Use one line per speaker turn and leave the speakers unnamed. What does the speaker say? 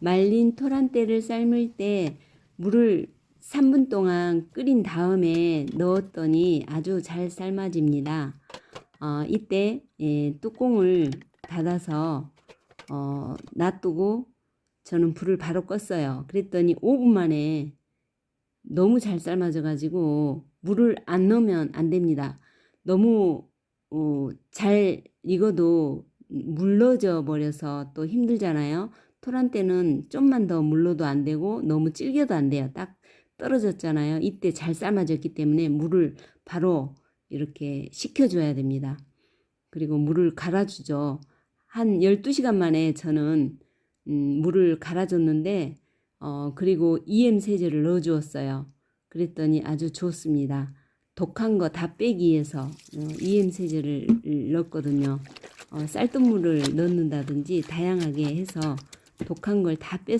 말린 토란대를 삶을 때 물을 3분 동안 끓인 다음에 넣었더니 아주 잘 삶아집니다. 어, 이때 예, 뚜껑을 닫아서 어, 놔두고 저는 불을 바로 껐어요. 그랬더니 5분 만에 너무 잘 삶아져 가지고 물을 안 넣으면 안 됩니다. 너무 어, 잘 익어도 물러져 버려서 또 힘들잖아요. 토란대는 좀만 더 물러도 안 되고 너무 질겨도 안 돼요. 딱 떨어졌잖아요. 이때 잘 삶아졌기 때문에 물을 바로 이렇게 식혀줘야 됩니다. 그리고 물을 갈아주죠. 한 12시간 만에 저는 음, 물을 갈아줬는데 어, 그리고 EM 세제를 넣어 주었어요. 그랬더니 아주 좋습니다. 독한 거 다 빼기 위해서 어, EM 세제를 넣었거든요. 어, 쌀뜨물을 넣는다든지 다양하게 해서 독한 걸다 빼서